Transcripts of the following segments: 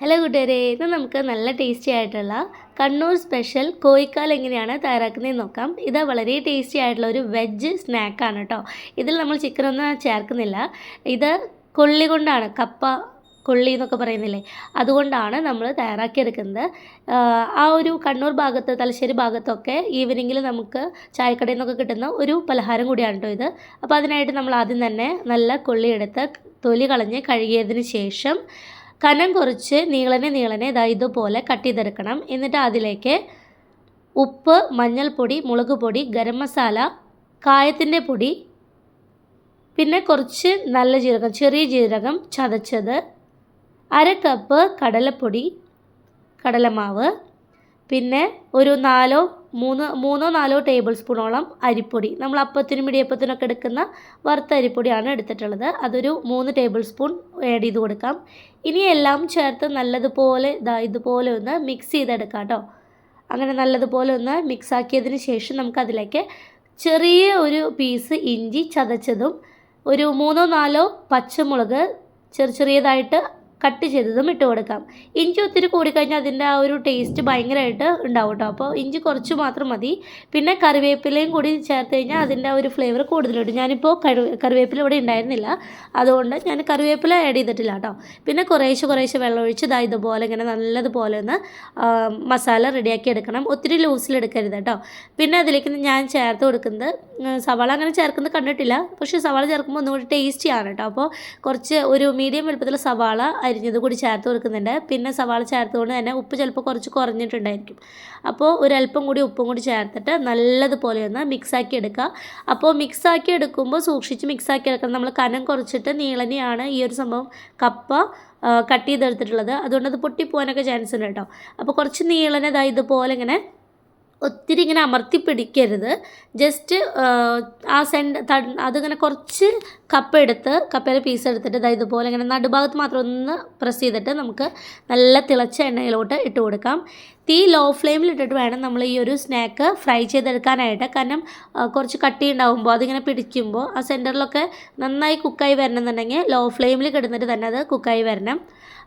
Hello കൂട്ടുകാരെ. ഇന്ന് നമുക്ക് നല്ല ടേസ്റ്റി ആയിട്ടുള്ള കണ്ണൂർ സ്പെഷ്യൽ കോഴിക്കാൽ എങ്ങനെയാണ് തയ്യാറാക്കുന്നതെന്ന് നോക്കാം. ഇത് വളരെ ടേസ്റ്റി ആയിട്ടുള്ള ഒരു വെജ് സ്നാക്കാണ് കേട്ടോ ഇതിൽ നമ്മൾ ചിക്കനൊന്നും ചേർക്കുന്നില്ല. ഇത് കൊള്ളി കൊണ്ടാണ് കപ്പ കൊള്ളി എന്നൊക്കെ പറയുന്നില്ലേ? അതുകൊണ്ടാണ് നമ്മൾ തയ്യാറാക്കിയെടുക്കുന്നത്. ആ ഒരു കണ്ണൂർ ഭാഗത്ത് തലശ്ശേരി ഭാഗത്തൊക്കെ ഈവനിങ്ങിൽ നമുക്ക് ചായക്കടയിൽ നിന്നൊക്കെ കിട്ടുന്ന ഒരു പലഹാരം കൂടിയാണ് കേട്ടോ ഇത്. അപ്പോൾ അതിനായിട്ട് നമ്മൾ ആദ്യം തന്നെ നല്ല കൊള്ളിയെടുത്ത് തൊലി കളഞ്ഞ് കഴുകിയതിന് ശേഷം കനം കുറച്ച് നീളനെ നീളനെ ഇതാ ഇതുപോലെ കട്ട് ചെയ്തെടുക്കണം എന്നിട്ട് അതിലേക്ക് ഉപ്പ് മഞ്ഞൾപ്പൊടി മുളക് പൊടി ഗരം മസാല കായത്തിന്റെ പൊടി പിന്നെ കുറച്ച് നല്ല ജീരകം ചെറിയ ജീരകം ചതച്ചത് അര കപ്പ് കടലപ്പൊടി കടലമാവ് പിന്നെ ഒരു നാലോ മൂന്ന് മൂന്നോ നാലോ ടേബിൾ സ്പൂണോളം അരിപ്പൊടി. നമ്മൾ അപ്പത്തിനും ഇടിയപ്പത്തിനൊക്കെ എടുക്കുന്ന വറുത്ത അരിപ്പൊടിയാണ് എടുത്തിട്ടുള്ളത്. അതൊരു മൂന്ന് ടേബിൾ സ്പൂൺ ആഡ് ചെയ്ത് കൊടുക്കാം. ഇനി എല്ലാം ചേർത്ത് നല്ലതുപോലെ ഇതാ ഇതുപോലെ ഒന്ന് മിക്സ് ചെയ്തെടുക്കാം കേട്ടോ. അങ്ങനെ നല്ലതുപോലെ ഒന്ന് മിക്സ് ആക്കിയതിന് ശേഷം നമുക്കതിലേക്ക് ചെറിയ ഒരു പീസ് ഇഞ്ചി ചതച്ചതും ഒരു മൂന്നോ നാലോ പച്ചമുളക് ചെറിയ ചെറിയതായിട്ട് കട്ട് ചെയ്തതും ഇട്ട് കൊടുക്കാം. ഇഞ്ചി ഒത്തിരി കൂടിക്കഴിഞ്ഞാൽ അതിന്റെ ആ ഒരു ടേസ്റ്റ് ഭയങ്കരമായിട്ട് ഉണ്ടാവും കേട്ടോ അപ്പോൾ ഇഞ്ചി കുറച്ച് മാത്രം മതി. പിന്നെ കറിവേപ്പിലയും കൂടി ചേർത്ത് കഴിഞ്ഞാൽ അതിന്റെ ഒരു ഫ്ലേവർ കൂടുതലുണ്ട്. ഞാനിപ്പോൾ കറി കറിവേപ്പില ഇവിടെ ഉണ്ടായിരുന്നില്ല. അതുകൊണ്ട് ഞാൻ കറിവേപ്പില ആഡ് ചെയ്തിട്ടില്ല കേട്ടോ പിന്നെ കുറേശ്ശെ കുറേശ്ശെ വെള്ളം ഒഴിച്ച് ഇതാ ഇതുപോലെ ഇങ്ങനെ നല്ലതുപോലെ ഒന്ന് മസാല റെഡിയാക്കി എടുക്കണം. ഒത്തിരി ലൂസിലെടുക്കരുത് കേട്ടോ പിന്നെ അതിലേക്ക് ഞാൻ ചേർത്ത് കൊടുക്കുന്നത് സവാള അങ്ങനെ ചേർക്കുന്നത് കണ്ടിട്ടില്ല. പക്ഷേ സവാള ചേർക്കുമ്പോൾ ഒന്നുകൂടി ടേസ്റ്റിയാണ് കേട്ടോ അപ്പോൾ കുറച്ച് ഒരു മീഡിയം വലുപ്പത്തിലുള്ള സവാള അരിഞ്ഞത് കൂടി ചേർത്ത് കൊടുക്കുന്നുണ്ട്. പിന്നെ സവാള ചേർത്തുകൊണ്ട് തന്നെ ഉപ്പ് ചിലപ്പോൾ കുറച്ച് കുറഞ്ഞിട്ടുണ്ടായിരിക്കും. അപ്പോൾ ഒരല്പം കൂടി ഉപ്പും കൂടി ചേർത്തിട്ട് നല്ലതുപോലെ ഒന്ന് മിക്സാക്കി എടുക്കുക. അപ്പോൾ മിക്സാക്കി എടുക്കുമ്പോൾ സൂക്ഷിച്ച് മിക്സാക്കി എടുക്കണം. നമ്മൾ കനം കുറച്ചിട്ട് നീളനെയാണ് ഈ ഒരു സംഭവം കപ്പ കട്ട് ചെയ്തെടുത്തിട്ടുള്ളത്. അതുകൊണ്ട് അത് പൊട്ടിപ്പോകാനൊക്കെ ചാൻസ് ഉണ്ട് കേട്ടോ. അപ്പോൾ കുറച്ച് നീളനതാ ഇതുപോലെ ഇങ്ങനെ ഒത്തിരി ഇങ്ങനെ അമർത്തി പിടിക്കരുത്. ജസ്റ്റ് ആ തട് അതിങ്ങനെ കുറച്ച് കപ്പ് എടുത്ത് പീസ് എടുത്തിട്ട് ഇതാ ഇതുപോലെ ഇങ്ങനെ നടുഭാഗത്ത് മാത്രം ഒന്ന് പ്രസ് ചെയ്തിട്ട് നമുക്ക് നല്ല തിളച്ച എണ്ണയിലോട്ട് ഇട്ട് കൊടുക്കാം. തീ ലോ ഫ്ലെയിമിൽ ഇട്ടിട്ട് വേണം നമ്മൾ ഈ ഒരു സ്നാക്ക് ഫ്രൈ ചെയ്തെടുക്കാനായിട്ട്. കാരണം കുറച്ച് കട്ടി ഉണ്ടാകുമ്പോൾ അതിങ്ങനെ പിടിക്കുമ്പോൾ ആ സെന്ററിലൊക്കെ നന്നായി കുക്കായി വരണമെന്നുണ്ടെങ്കിൽ ലോ ഫ്ലെയിമിൽ കിടന്നിട്ട് തന്നെ അത് കുക്കായി വരണം.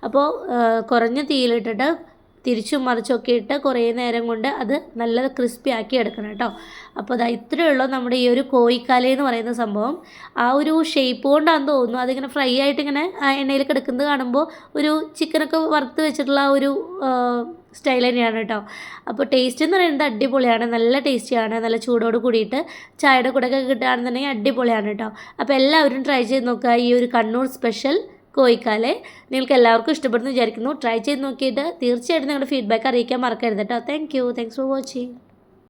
അപ്പോൾ കുറഞ്ഞ തീയിലിട്ടിട്ട് തിരിച്ചും മറിച്ചൊക്കെ ഇട്ട് കുറേ നേരം കൊണ്ട് അത് നല്ല ക്രിസ്പി ആക്കി എടുക്കണം കേട്ടോ. അപ്പോൾ അതാ ഇത്രയേ ഉള്ളൂ നമ്മുടെ ഈ ഒരു കോഴിക്കാല എന്ന് പറയുന്ന സംഭവം. ആ ഒരു ഷേപ്പ് കൊണ്ടാണെന്ന് തോന്നുന്നു. അതിങ്ങനെ ഫ്രൈ ആയിട്ട് ഇങ്ങനെ എണ്ണയിൽ കിടക്കുന്നത് കാണുമ്പോൾ ഒരു ചിക്കനൊക്കെ വറുത്ത് വെച്ചിട്ടുള്ള ഒരു സ്റ്റൈൽ തന്നെയാണ് കേട്ടോ. അപ്പോൾ ടേസ്റ്റ് എന്ന് പറയുന്നത് അടിപൊളിയാണ്. നല്ല ടേസ്റ്റിയാണ് നല്ല ചൂടോട് കൂടിയിട്ട് ചായയുടെ കൂടെ ഒക്കെ കിട്ടുകയാണെന്നുണ്ടെങ്കിൽ അടിപൊളിയാണ് കേട്ടോ. അപ്പോൾ എല്ലാവരും ട്രൈ ചെയ്ത് നോക്കുക ഈ ഒരു കണ്ണൂർ സ്പെഷ്യൽ കോഴിക്കാലെ. നിങ്ങൾക്ക് എല്ലാവർക്കും ഇഷ്ടപ്പെടുന്നു വിചാരിക്കുന്നു. ട്രൈ ചെയ്ത് നോക്കിയിട്ട് തീർച്ചയായിട്ടും നിങ്ങളുടെ ഫീഡ്ബാക്ക് അറിയിക്കാൻ മറക്കരുത് കേട്ടോ thank you thanks for watching